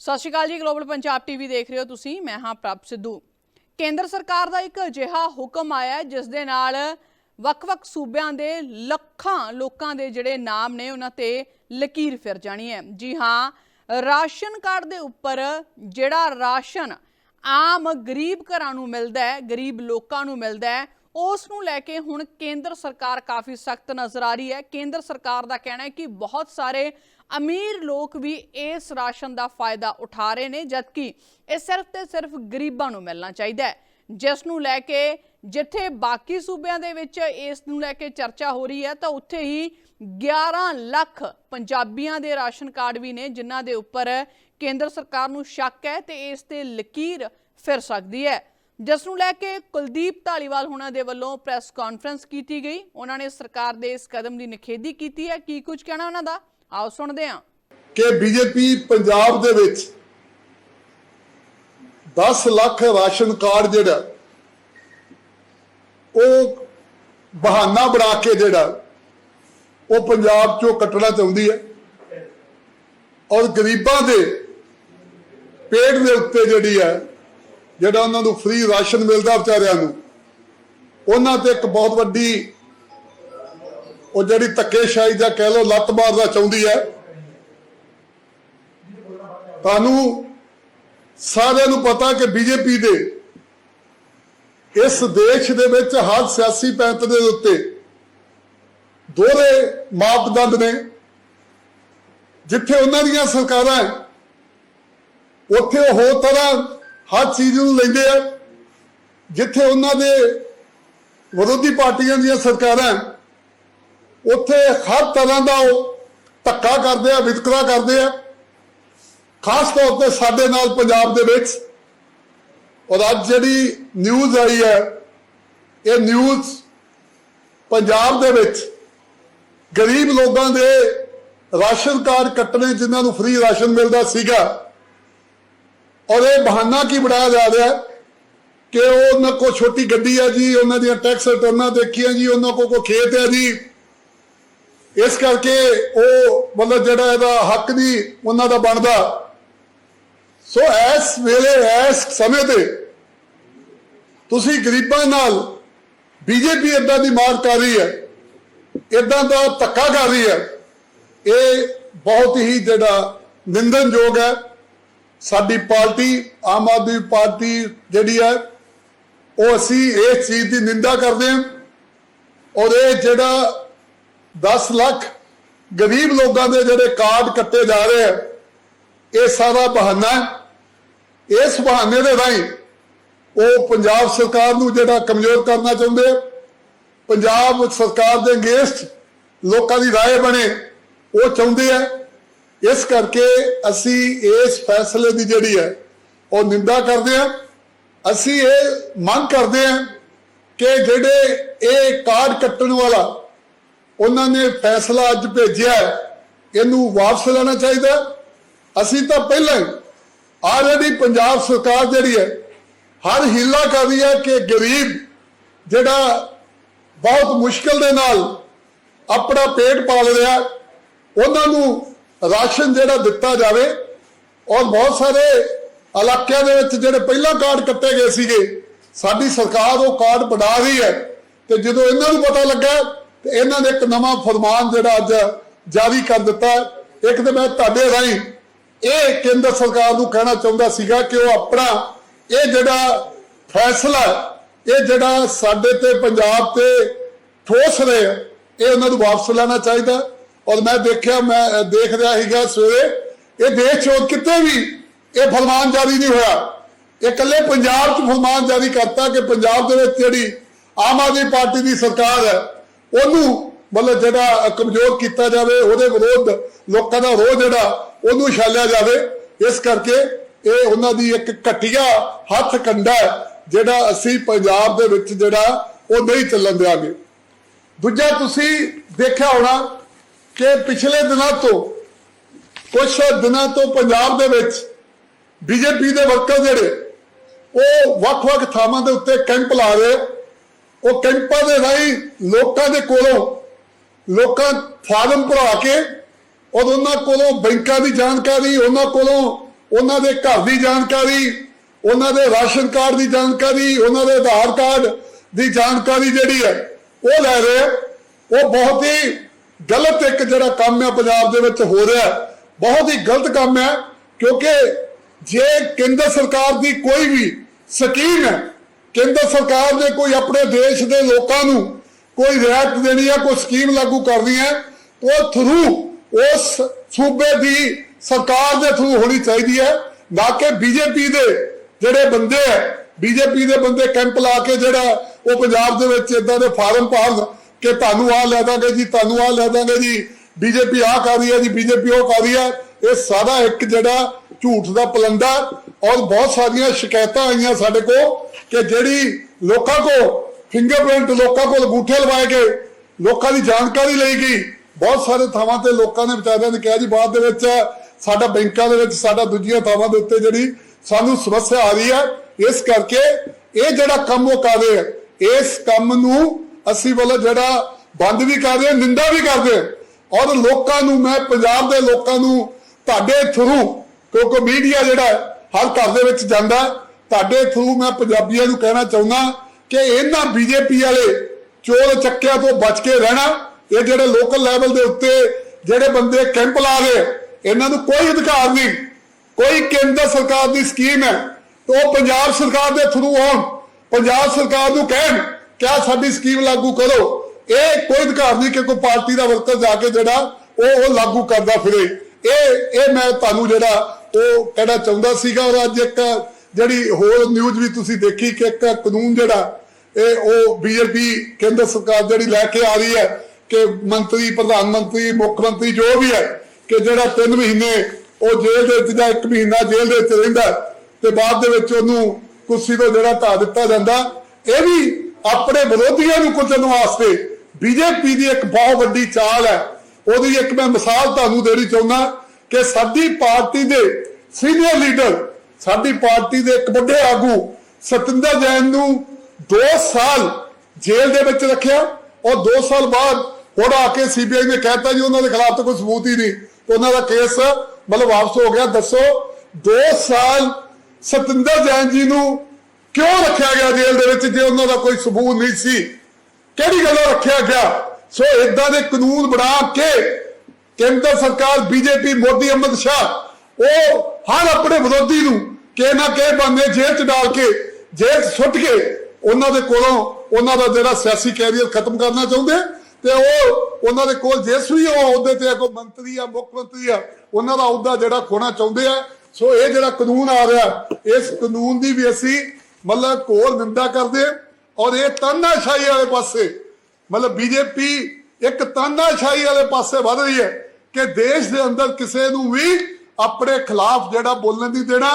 ਸਤਿ ਸ਼੍ਰੀ ਅਕਾਲ ਜੀ global Punjab TV ਦੇਖ ਰਹੇ ਹੋ ਤੁਸੀਂ। ਮੈਂ ਹਾਂ ਪ੍ਰਭ ਸਿੱਧੂ। ਕੇਂਦਰ ਸਰਕਾਰ ਦਾ ਇੱਕ ਅਜਿਹਾ ਹੁਕਮ ਆਇਆ ਜਿਸ ਦੇ ਨਾਲ ਵੱਖ-ਵੱਖ ਸੂਬਿਆਂ ਦੇ ਲੱਖਾਂ ਲੋਕਾਂ ਦੇ ਜਿਹੜੇ ਨਾਮ ਨੇ, ਉਹਨਾਂ ਤੇ ਲਕੀਰ ਫਿਰ ਜਾਣੀ ਹੈ। ਜੀ ਹਾਂ, ਰਾਸ਼ਨ ਕਾਰਡ ਦੇ ਉੱਪਰ ਜਿਹੜਾ ਰਾਸ਼ਨ ਆਮ ਗਰੀਬ ਘਰਾਂ ਨੂੰ ਮਿਲਦਾ ਹੈ, ਗਰੀਬ ਲੋਕਾਂ ਨੂੰ ਮਿਲਦਾ ਹੈ ਉਸ ਨੂੰ ਲੈ ਕੇ ਹੁਣ ਕੇਂਦਰ ਸਰਕਾਰ ਕਾਫੀ ਸਖਤ ਨਜ਼ਰ ਆ ਰਹੀ ਹੈ। ਕੇਂਦਰ ਸਰਕਾਰ ਦਾ ਕਹਿਣਾ ਹੈ ਕਿ ਬਹੁਤ ਸਾਰੇ ਅਮੀਰ ਲੋਕ ਵੀ ਇਸ ਰਾਸ਼ਨ ਦਾ ਫਾਇਦਾ ਉਠਾ ਰਹੇ ਨੇ, ਜਦਕਿ ਇਹ ਸਿਰਫ ਤੇ ਸਿਰਫ ਗਰੀਬਾਂ ਨੂੰ ਮਿਲਣਾ ਚਾਹੀਦਾ ਹੈ। ਜਿਸ ਨੂੰ ਲੈ ਕੇ ਜਿੱਥੇ ਬਾਕੀ ਸੂਬਿਆਂ ਦੇ ਵਿੱਚ ਇਸ ਨੂੰ ਲੈ ਕੇ ਚਰਚਾ ਹੋ ਰਹੀ ਹੈ, ਤਾਂ ਉੱਥੇ ਹੀ 11 ਲੱਖ ਪੰਜਾਬੀਆਂ ਦੇ ਰਾਸ਼ਨ ਕਾਰਡ ਵੀ ਨੇ, ਜਿਨ੍ਹਾਂ ਦੇ ਉੱਪਰ ਕੇਂਦਰ ਸਰਕਾਰ ਨੂੰ ਸ਼ੱਕ ਹੈ ਤੇ ਇਸ ਤੇ ਲਕੀਰ ਫਿਰ ਸਕਦੀ ਹੈ। ਜਿਸ ਨੂੰ ਲੈ ਕੇ ਕੁਲਦੀਪ ਢਾਲੀਵਾਲ ਹੁਣਾਂ ਦੇ ਵੱਲੋਂ ਪ੍ਰੈਸ ਕਾਨਫਰੰਸ ਕੀਤੀ ਗਈ। ਉਹਨਾਂ ਨੇ ਸਰਕਾਰ ਦੇ ਇਸ ਕਦਮ ਦੀ ਨਿਖੇਧੀ ਕੀਤੀ ਹੈ। ਕੀ ਕੁਝ ਕਹਿਣਾ ਉਹਨਾਂ ਦਾ? ਆਓ ਸੁਣਦੇ ਹਾਂ। ਕਿ ਬੀਜੇਪੀ ਪੰਜਾਬ ਦੇ ਵਿੱਚ 10 ਲੱਖ ਰਾਸ਼ਨ ਕਾਰਡ ਜਿਹੜਾ, ਉਹ ਬਹਾਨਾ ਬਣਾ ਕੇ ਜਿਹੜਾ, ਉਹ ਪੰਜਾਬ ਚੋਂ ਕੱਟਣਾ ਚਾਹੁੰਦੀ ਹੈ। ਔਰ ਗਰੀਬਾਂ ਦੇ ਪੇਟ ਦੇ ਉੱਤੇ ਜਿਹੜੀ ਹੈ ਜਿਹੜਾ ਉਹਨਾਂ ਨੂੰ ਫ੍ਰੀ ਰਾਸ਼ਨ ਮਿਲਦਾ ਵਿਚਾਰਿਆਂ ਨੂੰ, ਉਹਨਾਂ ਤੇ ਇੱਕ ਬਹੁਤ ਵੱਡੀ ਉਹ ਜਿਹੜੀ ਧੱਕੇਸ਼ਾਹੀ ਜਾਂ ਕਹਿ ਲਓ ਲੱਤ ਮਾਰਨਾ ਚਾਹੁੰਦੀ ਹੈ। ਤੁਹਾਨੂੰ ਸਾਰਿਆਂ ਨੂੰ ਪਤਾ ਕਿ ਬੀਜੇਪੀ ਦੇ ਇਸ ਦੇਸ਼ ਦੇ ਵਿੱਚ ਹਰ ਸਿਆਸੀ ਪੈਂਤ ਦੇ ਉੱਤੇ ਦੋਹਰੇ ਮਾਪਦੰਡ ਨੇ। ਜਿੱਥੇ ਉਹਨਾਂ ਦੀਆਂ ਸਰਕਾਰਾਂ ਉੱਥੇ ਉਹ ਹੋਰ ਤਰ੍ਹਾਂ ਹਰ ਚੀਜ਼ ਨੂੰ ਲੈਂਦੇ ਆ, ਜਿੱਥੇ ਉਹਨਾਂ ਦੇ ਵਿਰੋਧੀ ਪਾਰਟੀਆਂ ਦੀਆਂ ਸਰਕਾਰਾਂ ਉੱਥੇ ਹਰ ਤਰ੍ਹਾਂ ਦਾ ਉਹ ਧੱਕਾ ਕਰਦੇ ਆ, ਵਿਤਕਰਾ ਕਰਦੇ ਆ। ਖਾਸ ਤੌਰ ਤੇ ਸਾਡੇ ਨਾਲ ਪੰਜਾਬ ਦੇ ਵਿੱਚ, ਔਰ ਅੱਜ ਜਿਹੜੀ ਨਿਊਜ਼ ਆਈ ਹੈ, ਇਹ ਨਿਊਜ਼ ਪੰਜਾਬ ਦੇ ਵਿੱਚ ਗਰੀਬ ਲੋਕਾਂ ਦੇ ਰਾਸ਼ਨ ਕਾਰਡ ਕੱਟਣੇ, ਜਿਨ੍ਹਾਂ ਨੂੰ ਫ੍ਰੀ ਰਾਸ਼ਨ ਮਿਲਦਾ ਸੀਗਾ ਔਰ ਇਹ ਬਹਾਨਾ ਕੀ ਬਣਾਇਆ ਜਾ ਰਿਹਾ ਹੈ ਕਿ ਉਹ ਉਹਨਾਂ ਕੋ ਛੋਟੀ ਗੱਡੀ ਆ ਜੀ, ਉਹਨਾਂ ਦੀਆਂ ਟੈਕਸ ਰਿਟਰਨਾਂ ਦੇਖੀਆਂ ਜੀ, ਉਹਨਾਂ ਕੋ ਕੋ ਖੇਤ ਹੈ ਜੀ। ਇਸ ਕਰਕੇ ਉਹ ਮਤਲਬ ਜਿਹੜਾ ਇਹਦਾ ਹੱਕ ਨਹੀਂ ਉਹਨਾਂ ਦਾ ਬਣਦਾ। ਸੋ ਇਸ ਵੇਲੇ, ਇਸ ਸਮੇਂ ਤੇ ਤੁਸੀਂ ਗਰੀਬਾਂ ਨਾਲ ਬੀਜੇਪੀ ਇਦਾਂ ਦੀ ਮਾਰ ਕਰ ਰਹੀ ਹੈ ਇਦਾਂ ਦਾ ਧੱਕਾ ਕਰ ਰਹੀ ਹੈ, ਇਹ ਬਹੁਤ ਹੀ ਜਿਹੜਾ ਨਿੰਦਨਯੋਗ ਹੈ। ਸਾਡੀ ਪਾਰਟੀ ਆਮ ਆਦਮੀ ਪਾਰਟੀ ਜਿਹੜੀ ਹੈ ਉਹ ਅਸੀਂ ਇਸ ਚੀਜ਼ ਦੀ ਨਿੰਦਾ ਕਰਦੇ ਹਾਂ ਔਰ ਇਹ ਜਿਹੜਾ 10 ਲੱਖ ਗਰੀਬ ਲੋਕਾਂ ਦੇ ਜਿਹੜੇ ਕਾਰਡ ਕੱਟੇ ਜਾ ਰਹੇ ਆ ਇਹ ਸਾਰਾ ਬਹਾਨਾ ਹੈ ਇਸ ਬਹਾਨੇ ਦੇ ਰਾਹੀਂ ਉਹ ਪੰਜਾਬ ਸਰਕਾਰ ਨੂੰ ਜਿਹੜਾ ਕਮਜ਼ੋਰ ਕਰਨਾ ਚਾਹੁੰਦੇ ਆ ਪੰਜਾਬ ਸਰਕਾਰ ਦੇ ਅਗੇਂਸਟ ਲੋਕਾਂ ਦੀ رائے ਬਣੇ ਉਹ ਚਾਹੁੰਦੇ ਆ ਇਸ ਕਰਕੇ ਅਸੀਂ ਇਸ ਫੈਸਲੇ ਦੀ ਜਿਹੜੀ ਹੈ, ਉਹ ਨਿੰਦਾ ਕਰਦੇ ਹਾਂ। ਅਸੀਂ ਇਹ ਮੰਗ ਕਰਦੇ ਹਾਂ ਕਿ ਜਿਹੜੇ ਇਹ ਕਾਰਡ ਕੱਟਣ ਵਾਲਾ, ਉਹਨਾਂ ਨੇ ਫੈਸਲਾ ਅੱਜ ਭੇਜਿਆ ਇਹਨੂੰ ਵਾਪਸ ਲੈਣਾ ਚਾਹੀਦਾ ਅਸੀਂ ਤਾਂ ਪਹਿਲਾਂ ਆਲਰੇਡੀ ਪੰਜਾਬ ਸਰਕਾਰ ਜਿਹੜੀ ਹੈ, ਹਰ ਹੀਲਾ ਕਰ ਰਹੀ ਹੈ ਕਿ ਗਰੀਬ ਜਿਹੜਾ ਬਹੁਤ ਮੁਸ਼ਕਲ ਦੇ ਨਾਲ ਆਪਣਾ ਪੇਟ ਪਾਲ ਰਿਹਾ, ਉਹਨਾਂ ਨੂੰ ਰਾਸ਼ਨ ਜਿਹੜਾ ਦਿੱਤਾ ਜਾਵੇ ਔਰ ਬਹੁਤ ਸਾਰੇ ਇਲਾਕਿਆਂ ਦੇ ਵਿੱਚ ਜਿਹੜੇ ਪਹਿਲਾਂ ਕਾਰਡ ਕੱਟੇ ਗਏ ਸੀਗੇ ਸਾਡੀ ਸਰਕਾਰ ਉਹ ਕਾਰਡ ਬਣਾ ਰਹੀ ਹੈ। ਤੇ ਜਦੋਂ ਇਹਨਾਂ ਨੂੰ ਪਤਾ ਲੱਗਾ ਤੇ ਇਹਨਾਂ ਨੇ ਇੱਕ ਨਵਾਂ ਫਰਮਾਨ ਜਿਹੜਾ ਅੱਜ ਜਾਰੀ ਕਰ ਦਿੱਤਾ। ਇੱਕ ਤੇ ਮੈਂ ਤੁਹਾਡੇ ਰਾਹੀਂ ਇਹ ਕੇਂਦਰ ਸਰਕਾਰ ਨੂੰ ਕਹਿਣਾ ਚਾਹੁੰਦਾ ਸੀਗਾ ਕਿ ਉਹ ਆਪਣਾ ਇਹ ਜਿਹੜਾ ਫੈਸਲਾ ਇਹ ਜਿਹੜਾ ਸਾਡੇ ਤੇ ਪੰਜਾਬ ਤੇ ਠੋਸ ਰਹੇ ਆ, ਇਹ ਉਹਨਾਂ ਨੂੰ ਵਾਪਸ ਲੈਣਾ ਚਾਹੀਦਾ। ਔਰ ਮੈਂ ਦੇਖਿਆ, ਮੈਂ ਦੇਖ ਰਿਹਾ ਸੀਗਾ ਸਵੇਰੇ, ਇਹ ਦੇਸ਼ ਚੋਂ ਕਿਤੇ ਵੀ ਇਹ ਫਰਮਾਨ ਜਾਰੀ ਨਹੀਂ ਹੋਇਆ। ਇਹ ਇਕੱਲੇ ਪੰਜਾਬ 'ਚ ਫਰਮਾਨ ਜਾਰੀ ਕਰਤਾ ਕਿ ਪੰਜਾਬ ਦੇ ਵਿੱਚ ਜਿਹੜੀ ਆਮ ਆਦਮੀ ਪਾਰਟੀ ਦੀ ਸਰਕਾਰ ਹੈ, ਉਹਨੂੰ ਮਤਲਬ ਜਿਹੜਾ ਕਮਜ਼ੋਰ ਕੀਤਾ ਜਾਵੇ, ਉਹਦੇ ਵਿਰੋਧ ਲੋਕਾਂ ਦਾ ਰੋਹ ਜਿਹੜਾ, ਉਹਨੂੰ ਛਾਲਿਆ ਜਾਵੇ। ਇਸ ਕਰਕੇ ਇਹ ਉਹਨਾਂ ਦੀ ਇੱਕ ਘਟੀਆ ਹੱਥ ਕੰਡਾ ਜਿਹੜਾ ਅਸੀਂ ਪੰਜਾਬ ਦੇ ਵਿੱਚ ਜਿਹੜਾ, ਉਹ ਨਹੀਂ ਚੱਲਣ ਦਿਆਂਗੇ। ਦੂਜਾ ਤੁਸੀਂ ਦੇਖਿਆ ਹੋਣਾ ਕਿ ਪਿਛਲੇ ਦਿਨਾਂ ਤੋਂ ਕੁਝ ਦਿਨਾਂ ਤੋਂ ਪੰਜਾਬ ਦੇ ਵਿੱਚ ਬੀਜੇਪੀ ਦੇ ਵਰਕਰ ਜਿਹੜੇ, ਉਹ ਵੱਖ-ਵੱਖ ਥਾਵਾਂ ਦੇ ਉੱਤੇ ਕੈਂਪ ਲਾ ਰਹੇ। ਉਹ ਕੈਂਪਾਂ ਦੇ ਰਾਹੀਂ ਲੋਕਾਂ ਦੇ ਕੋਲੋਂ ਲੋਕਾਂ ਫਾਰਮ ਭਰਾ ਕੇ, ਔਰ ਉਹਨਾਂ ਕੋਲੋਂ ਬੈਂਕਾਂ ਦੀ ਜਾਣਕਾਰੀ, ਉਹਨਾਂ ਕੋਲੋਂ ਉਹਨਾਂ ਦੇ ਘਰ ਦੀ ਜਾਣਕਾਰੀ, ਉਹਨਾਂ ਦੇ ਰਾਸ਼ਨ ਕਾਰਡ ਦੀ ਜਾਣਕਾਰੀ, ਉਹਨਾਂ ਦੇ ਆਧਾਰ ਕਾਰਡ ਦੀ ਜਾਣਕਾਰੀ ਜਿਹੜੀ ਹੈ, ਉਹ ਲੈ ਰਹੇ। ਉਹ ਬਹੁਤ ਹੀ ਗਲਤ ਇੱਕ ਜਿਹੜਾ ਕੰਮ ਹੈ ਪੰਜਾਬ ਦੇ ਵਿੱਚ ਹੋ ਰਿਹਾ, ਬਹੁਤ ਹੀ ਗਲਤ ਕੰਮ ਹੈ, ਕਿਉਂਕਿ ਜੇ ਕੇਂਦਰ ਸਰਕਾਰ ਦੀ ਕੋਈ ਵੀ ਸਕੀਮ ਹੈ, ਕੇਂਦਰ ਸਰਕਾਰ ਨੇ ਕੋਈ ਆਪਣੇ ਦੇਸ਼ ਦੇ ਲੋਕਾਂ ਨੂੰ ਕੋਈ ਰਿਆਇਤ ਦੇਣੀ ਹੈ ਕੋਈ ਸਕੀਮ ਲਾਗੂ ਕਰਨੀ ਹੈ, ਉਹ ਥਰੂ ਉਸ ਸੂਬੇ ਦੀ ਸਰਕਾਰ ਦੇ ਥਰੂ ਹੋਣੀ ਚਾਹੀਦੀ ਹੈ, ਨਾ ਕਿ ਬੀਜੇਪੀ ਦੇ ਜਿਹੜੇ ਬੰਦੇ ਹੈ, ਬੀਜੇਪੀ ਦੇ ਬੰਦੇ ਕੈਂਪ ਲਾ ਕੇ ਜਿਹੜਾ ਉਹ ਪੰਜਾਬ ਦੇ ਵਿੱਚ ਇਦਾਂ ਦੇ ਫਾਰਮ ਭਰਨ ਕਿ ਤੁਹਾਨੂੰ ਆ ਲੈ ਦਾਂਗੇ ਜੀ, ਤੁਹਾਨੂੰ ਆ ਲੈ ਦਾਂਗੇ ਜੀ। ਬੀਜੇਪੀ ਆ ਕਰ ਰਹੀ ਹੈ ਜੀ ਬੀਜੇਪੀ ਉਹ ਕਰ ਰਹੀ ਹੈ। ਇਹ ਸਾਰਾ ਇੱਕ ਜਿਹੜਾ ਝੂਠ ਦਾ ਪਲੰਦਾ ਔਰ ਬਹੁਤ ਸਾਰੀਆਂ ਸ਼ਿਕਾਇਤਾਂ ਆਈਆਂ ਸਾਡੇ ਕੋਲ ਕਿ ਜਿਹੜੀ ਲੋਕਾਂ ਕੋ ਫਿੰਗਰਪ੍ਰਿੰਟ ਲੋਕਾਂ ਕੋਲ ਅੰਗੂਠੇ ਲਵਾਏ ਗਏ, ਲੋਕਾਂ ਦੀ ਜਾਣਕਾਰੀ ਲਈ ਗਈ। ਬਹੁਤ ਸਾਰੇ ਥਾਵਾਂ ਤੇ ਲੋਕਾਂ ਨੇ ਵਿਚਾਰਿਆਂ ਨੇ ਕਿਹਾ ਜੀ, ਬਾਅਦ ਦੇ ਵਿੱਚ ਸਾਡਾ ਬੈਂਕਾਂ ਦੇ ਵਿੱਚ, ਸਾਡਾ ਦੂਜੀਆਂ ਥਾਵਾਂ ਦੇ ਉੱਤੇ ਜਿਹੜੀ ਸਾਨੂੰ ਸਮੱਸਿਆ ਆ ਰਹੀ ਹੈ, ਇਸ ਕਰਕੇ ਇਹ ਜਿਹੜਾ ਕੰਮ ਉਹ ਕਰ ਰਹੇ ਇਸ ਕੰਮ ਨੂੰ ਅਸੀਂ ਵੱਲੋਂ ਜਿਹੜਾ ਬੰਦ ਵੀ ਕਰਦੇ ਹਾਂ, ਨਿੰਦਾ ਵੀ ਕਰਦੇ। ਔਰ ਲੋਕਾਂ ਨੂੰ ਮੈਂ ਪੰਜਾਬ ਦੇ ਲੋਕਾਂ ਨੂੰ ਤੁਹਾਡੇ ਥਰੂ ਕਿਉਂਕਿ ਮੀਡੀਆ ਜਿਹੜਾ ਹਰ ਘਰ ਦੇ ਵਿੱਚ ਜਾਂਦਾ ਤੁਹਾਡੇ ਥਰੂ ਮੈਂ ਪੰਜਾਬੀਆਂ ਨੂੰ ਕਹਿਣਾ ਚਾਹੁੰਦਾ ਕਿ ਇਹਨਾਂ ਬੀਜੇਪੀ ਵਾਲੇ ਚੋਰ ਚੱਕਿਆਂ ਤੋਂ ਬਚ ਕੇ ਰਹਿਣਾ ਇਹ ਜਿਹੜੇ ਲੋਕਲ ਲੈਵਲ ਦੇ ਉੱਤੇ ਜਿਹੜੇ ਬੰਦੇ ਕੈਂਪ ਲਾ ਰਹੇ ਇਹਨਾਂ ਨੂੰ ਕੋਈ ਅਧਿਕਾਰ ਨਹੀਂ। ਕੋਈ ਕੇਂਦਰ ਸਰਕਾਰ ਦੀ ਸਕੀਮ ਹੈ ਉਹ ਪੰਜਾਬ ਸਰਕਾਰ ਦੇ ਥਰੂ ਆਉਣ ਪੰਜਾਬ ਸਰਕਾਰ ਨੂੰ ਕਹਿਣ। ਕਿਆ ਸਾਡੀ ਸਕੀਮ ਲਾਗੂ ਕਰੋ? ਇਹ ਕੋਈ ਅਧਿਕਾਰ ਨਹੀਂ ਕਿ ਕੋਈ ਪਾਰਟੀ ਦਾ ਵਰਕਰ ਜਾ ਕੇ ਜਿਹੜਾ ਉਹ ਉਹ ਲਾਗੂ ਕਰਦਾ ਫਿਰੇ। ਇਹ ਇਹ ਮੈਂ ਤੁਹਾਨੂੰ ਜਿਹੜਾ ਉਹ ਕਹਿਣਾ ਚਾਹੁੰਦਾ ਸੀਗਾ ਔਰ ਅੱਜ ਇੱਕ ਜਿਹੜੀ ਹੋਰ ਨਿਊਜ਼ ਵੀ ਤੁਸੀਂ ਦੇਖੀ ਕਿ ਇੱਕ ਕਾਨੂੰਨ ਜਿਹੜਾ ਇਹ ਉਹ ਬੀਜੇਪੀ ਕੇਂਦਰ ਸਰਕਾਰ ਜਿਹੜੀ ਲੈ ਕੇ ਆ ਰਹੀ ਹੈ ਕਿ ਮੰਤਰੀ, ਪ੍ਰਧਾਨ ਮੰਤਰੀ, ਮੁੱਖ ਮੰਤਰੀ ਜੋ ਵੀ ਹੈ ਕਿ ਜਿਹੜਾ 3 ਮਹੀਨੇ ਉਹ ਜੇਲ੍ਹ ਦੇ ਵਿੱਚ ਜਾਂ 1 ਮਹੀਨਾ ਜੇਲ੍ਹ ਦੇ ਵਿੱਚ ਰਹਿੰਦਾ ਤੇ ਬਾਅਦ ਦੇ ਵਿੱਚ ਉਹਨੂੰ ਕੁਰਸੀ ਤੋਂ ਜਿਹੜਾ ਢਾ ਦਿੱਤਾ ਜਾਂਦਾ। ਇਹ ਵੀ ਆਪਣੇ ਵਿਰੋਧੀਆਂ ਨੂੰ ਕੁਚਲਣ ਵਾਸਤੇ ਬੀਜੇਪੀ ਦੀ ਇੱਕ ਬਹੁਤ ਵੱਡੀ ਚਾਲ ਹੈ। ਉਹਦੀ ਇੱਕ ਮੈਂ ਮਿਸਾਲ ਤੁਹਾਨੂੰ ਦੇਣੀ ਚਾਹੁੰਦਾ ਕਿ ਸਾਡੀ ਪਾਰਟੀ ਦੇ ਸੀਨੀਅਰ ਲੀਡਰ ਸਾਡੀ ਪਾਰਟੀ ਦੇ ਇੱਕ ਵੱਡੇ ਆਗੂ ਸਤਿੰਦਰ ਜੈਨ ਨੂੰ 2 ਸਾਲ ਜੇਲ੍ਹ ਦੇ ਵਿੱਚ ਰੱਖਿਆ। ਔਰ 2 ਸਾਲ ਬਾਅਦ ਹੁਣ ਆ ਕੇ ਸੀਬੀਆਈ ਨੇ ਕਹਿਤਾ ਜੀ, ਉਹਨਾਂ ਦੇ ਖਿਲਾਫ ਤਾਂ ਕੋਈ ਸਬੂਤ ਹੀ ਨਹੀਂ। ਉਹਨਾਂ ਦਾ ਕੇਸ ਮਤਲਬ ਵਾਪਸ ਹੋ ਗਿਆ। ਦੱਸੋ 2 ਸਾਲ ਸਤਿੰਦਰ ਜੈਨ ਜੀ ਨੂੰ ਕਿਉਂ ਰੱਖਿਆ ਗਿਆ ਜੇਲ੍ਹ ਦੇ ਵਿੱਚ ਜੇ ਉਹਨਾਂ ਦਾ ਕੋਈ ਸਬੂਤ ਨਹੀਂ ਸੀ? ਕਿਹੜੀ ਗੱਲੋਂ ਰੱਖਿਆ ਗਿਆ? ਸੋ ਇਦਾਂ ਦੇ ਕਾਨੂੰਨ ਬਣਾ ਕੇ ਕੇਂਦਰ ਸਰਕਾਰ ਬੀਜੇਪੀ ਮੋਦੀ ਅਹਿਮਦ ਸ਼ਾਹ, ਉਹ ਹਰ ਆਪਣੇ ਵਿਰੋਧੀ ਨੂੰ ਕਿ ਨਾ ਕਿ ਬੰਦੇ ਜੇਲ੍ਹ ਚ ਡਾਲ ਕੇ, ਜੇਲ੍ਹ ਸੁੱਟ ਕੇ ਉਹਨਾਂ ਦੇ ਕੋਲੋਂ ਉਹਨਾਂ ਦਾ ਜਿਹੜਾ ਸਿਆਸੀ ਕੈਰੀਅਰ ਖਤਮ ਕਰਨਾ ਚਾਹੁੰਦੇ ਤੇ ਉਹ ਉਹਨਾਂ ਦੇ ਕੋਲ ਜਿਸ ਵੀ ਉਹ ਅਹੁਦੇ ਤੇ ਕੋਈ ਮੰਤਰੀ ਆ, ਮੁੱਖ ਮੰਤਰੀ ਆ, ਉਹਨਾਂ ਦਾ ਅਹੁਦਾ ਜਿਹੜਾ ਖੋਣਾ ਚਾਹੁੰਦੇ ਆ। ਸੋ ਇਹ ਜਿਹੜਾ ਕਾਨੂੰਨ ਆ ਰਿਹਾ, ਇਸ ਕਾਨੂੰਨ ਦੀ ਵੀ ਅਸੀਂ ਮਤਲਬ ਘੋਰ ਨਿੰਦਾ ਕਰਦੇ ਔਰ ਇਹ ਤਾਨਾਸ਼ਾਹੀ ਵਾਲੇ ਪਾਸੇ, ਮਤਲਬ ਬੀਜੇਪੀ ਇੱਕ ਤਾਨਾਸ਼ਾਹੀ ਵਾਲੇ ਪਾਸੇ ਵਧ ਰਹੀ ਹੈ ਕਿ ਦੇਸ਼ ਦੇ ਅੰਦਰ ਕਿਸੇ ਨੂੰ ਵੀ ਆਪਣੇ ਖਿਲਾਫ ਜਿਹੜਾ ਬੋਲਣ ਦੀ ਦੇਣਾ,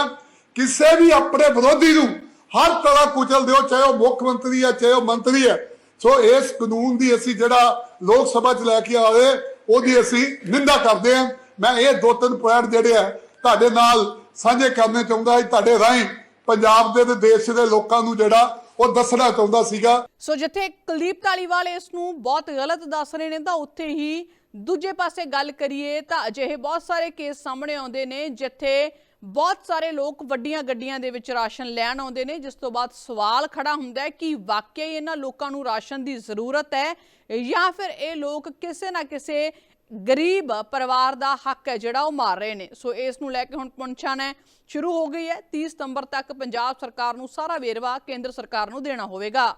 ਕਿਸੇ ਵੀ ਆਪਣੇ ਵਿਰੋਧੀ ਨੂੰ ਹਰ ਤਰ੍ਹਾਂ ਕੁਚਲ ਦਿਓ, ਚਾਹੇ ਉਹ ਮੁੱਖ ਮੰਤਰੀ ਹੈ, ਚਾਹੇ ਉਹ ਮੰਤਰੀ ਹੈ। ਸੋ ਇਸ ਕਾਨੂੰਨ ਦੀ ਅਸੀਂ ਜਿਹੜਾ ਲੋਕ ਸਭਾ 'ਚ ਲੈ ਕੇ ਆਏ ਉਹਦੀ ਅਸੀਂ ਨਿੰਦਾ ਕਰਦੇ ਹਾਂ। ਮੈਂ ਇਹ ਦੋ ਤਿੰਨ ਪੁਆਇੰਟ ਜਿਹੜੇ ਆ, ਤੁਹਾਡੇ ਨਾਲ ਸਾਂਝੇ ਕਰਨੇ ਚਾਹੁੰਦਾ ਹਾਂ ਤੁਹਾਡੇ ਰਾਹੀਂ ਪੰਜਾਬ ਦੇ ਤੇ ਦੇਸ਼ ਦੇ ਲੋਕਾਂ ਨੂੰ ਜਿਹੜਾ ਉਹ ਦੱਸਣਾ ਚਾਹੁੰਦਾ ਸੀਗਾ। ਸੋ ਜਿੱਥੇ ਕੁਲਦੀਪ ਧਾਲੀਵਾਲ ਇਸ ਨੂੰ ਬਹੁਤ ਗਲਤ ਦੱਸ ਰਹੇ ਨੇ, ਤਾਂ ਉੱਥੇ ਹੀ ਦੂਜੇ ਪਾਸੇ ਗੱਲ ਕਰੀਏ, ਤਾਂ ਅਜਿਹੇ ਬਹੁਤ ਸਾਰੇ ਕੇਸ ਸਾਹਮਣੇ ਆਉਂਦੇ ਨੇ, ਜਿੱਥੇ ਬਹੁਤ ਸਾਰੇ ਲੋਕ ਵੱਡੀਆਂ ਗੱਡੀਆਂ ਦੇ ਵਿੱਚ ਰਾਸ਼ਨ ਲੈਣ ਆਉਂਦੇ ਨੇ, ਜਿਸ ਤੋਂ ਬਾਅਦ ਸਵਾਲ ਖੜਾ ਹੁੰਦਾ ਹੈ ਕਿ ਵਾਕਈ ਇਹਨਾਂ ਲੋਕਾਂ ਨੂੰ ਰਾਸ਼ਨ ਦੀ ਜ਼ਰੂਰਤ ਹੈ ਜਾਂ ਫਿਰ ਇਹ ਲੋਕ ਕਿਸੇ ਨਾ ਕਿਸੇ ਗਰੀਬ ਪਰਿਵਾਰ ਦਾ ਹੱਕ ਹੈ ਜਿਹੜਾ ਉਹ ਮਾਰ ਰਹੇ ਨੇ। ਸੋ ਇਸ ਨੂੰ ਲੈ ਕੇ ਹੁਣ ਪੁੰਛਾਣ ਸ਼ੁਰੂ ਹੋ ਗਈ ਹੈ। 30 ਸਤੰਬਰ ਤੱਕ ਪੰਜਾਬ ਸਰਕਾਰ ਨੂੰ ਸਾਰਾ ਵੇਰਵਾ ਕੇਂਦਰ ਸਰਕਾਰ ਨੂੰ ਦੇਣਾ ਹੋਵੇਗਾ।